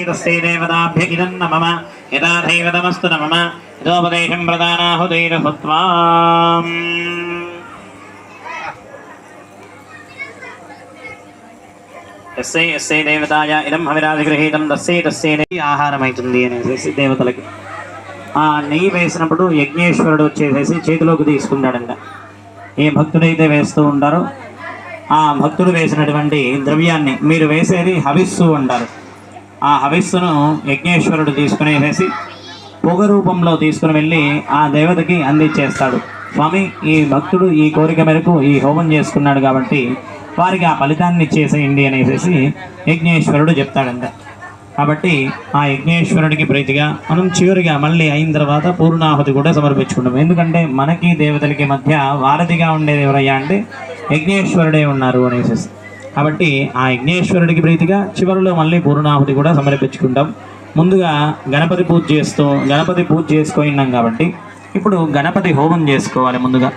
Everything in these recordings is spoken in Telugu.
ేవదాభ్యగిరం నమ యథాథైవ నమస్తు నమ యథోపదేశం ప్రధానాహుతైరహుత్వా ఎస్ఐ ఎస్ఐ దేవతాయ ఇదం హవిరాధిగృహీతం దస్సై దస్సై ఆహారమైతుంది అనేసి దేవతలకి. ఆ నెయ్యి వేసినప్పుడు యజ్ఞేశ్వరుడు వచ్చేసేసి చేతిలోకి తీసుకున్నాడంట. ఏ భక్తుడైతే వేస్తూ ఉంటారో ఆ భక్తుడు వేసినటువంటి ద్రవ్యాన్ని మీరు వేసేది హవిస్సు అంటారు. ఆ హవిస్సును యజ్ఞేశ్వరుడు తీసుకునేసేసి పొగ రూపంలో తీసుకుని వెళ్ళి ఆ దేవతకి అందించేస్తాడు. స్వామి ఈ భక్తుడు ఈ కోరిక మేరకు ఈ హోమం చేసుకున్నాడు కాబట్టి వారికి ఆ ఫలితాన్ని ఇచ్చేసేయండి అనేసి యజ్ఞేశ్వరుడు చెప్తాడంట. కాబట్టి ఆ యజ్ఞేశ్వరుడికి ప్రీతిగా మనం చివరిగా మళ్ళీ అయిన తర్వాత పూర్ణాహుతి కూడా సమర్పించుకుంటాం. ఎందుకంటే మనకి దేవతలకి మధ్య వారధిగా ఉండేది ఎవరయ్యా అంటే యజ్ఞేశ్వరుడే ఉన్నారు అనేసి కాబట్టి ఆ యజ్ఞేశ్వరుడికి ప్రీతిగా చివరిలో మళ్ళీ పూర్ణాహుతి కూడా సమర్పించుకుంటాం. ముందుగా గణపతి పూజ చేస్తూ గణపతి పూజ చేసుకున్నాం కాబట్టి ఇప్పుడు గణపతి హోమం చేసుకోవాలి ముందుగా.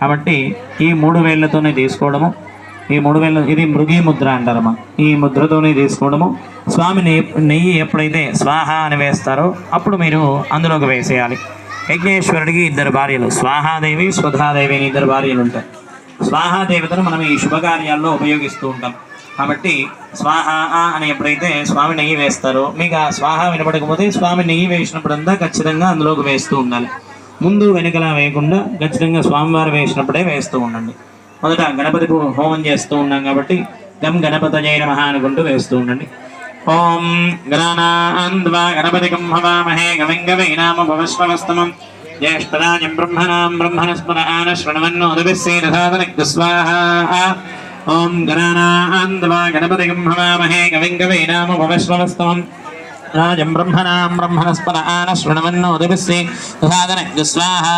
కాబట్టి ఈ మూడు వేళ్ళతోనే తీసుకోవడము. ఈ మూడు వేళ్ళ ఇది మృగి ముద్ర అంటారమ్మా. ఈ ముద్రతోనే తీసుకోవడము. స్వామిని నెయ్యి ఎప్పుడైతే స్వాహ అని వేస్తారో అప్పుడు మీరు అందులోకి వేసేయాలి. యజ్ఞేశ్వరుడికి ఇద్దరు భార్యలు. స్వాహాదేవి స్వధాదేవి అని ఇద్దరు భార్యలు ఉంటాయి. స్వాహాదేవతను మనం ఈ శుభకార్యాల్లో ఉపయోగిస్తూ ఉంటాం. కాబట్టి స్వాహ అని ఎప్పుడైతే స్వామి నెయ్యి వేస్తారో మీకు ఆ స్వాహ వినపడకపోతే స్వామి నెయ్యి వేసినప్పుడంతా ఖచ్చితంగా అందులోకి వేస్తూ ఉండాలి. ముందు వెనుకలా వేయకుండా ఖచ్చితంగా స్వామివారు వేసినప్పుడే వేస్తూ ఉండండి. మొదట గణపతి హోమం చేస్తూ ఉన్నాం కాబట్టి గం గణపతజయ నమః అనుకుంటూ వేస్తూ ఉండండి. ఓం గణానాన్వా గణపతి హవామహే గవిం గవై నామ భవస్వస్తమం జ్యేష్ఠరాజం బ్రహ్మణాం బ్రహ్మణస్మర ఆన శృణవన్నోదభిస్సేనసాదనగ్ధ స్వాహా ఓం గణానాన్వా గణపతి హవామహే గవిం గవై నామ భవస్వస్తమం రాజం బ్రహ్మణాం బ్రహ్మణస్పద ఆన శృణవన్నోదభిస్సే సాదనగ్ధ స్వాహా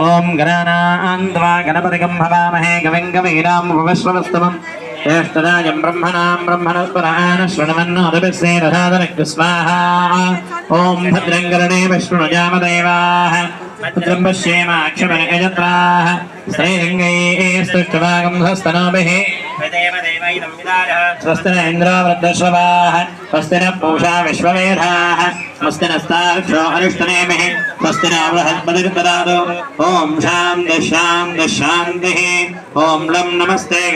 ఓం గణానాన్వా గణపతిగం హవామహే గవిం గవైనాం ॐ भद्रङ्गरणे विष्णुनजामदेवाः भद्रं पश्येमाक्षमयजत्राः श्रीरङ्गैः स्तुष्टभागं हस्तनाभिः स्वस्ति न वृद्धश्रवाः स्वस्ति पूषा स्वस्ति नस्ताक्षो स्वस्ति न बृहस्पतिर्ददातु ॐ शान्तिः शान्तिः शान्तिः। ॐ लं नमस्ते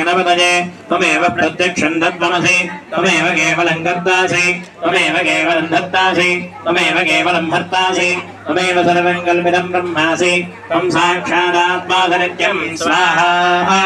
त्वमेव प्रत्यक्षं त्वमेव केवलं कर्तासि। केवलं केवलं सर्वं कल्पितं ब्रह्मासि। त्वं स्वाहा।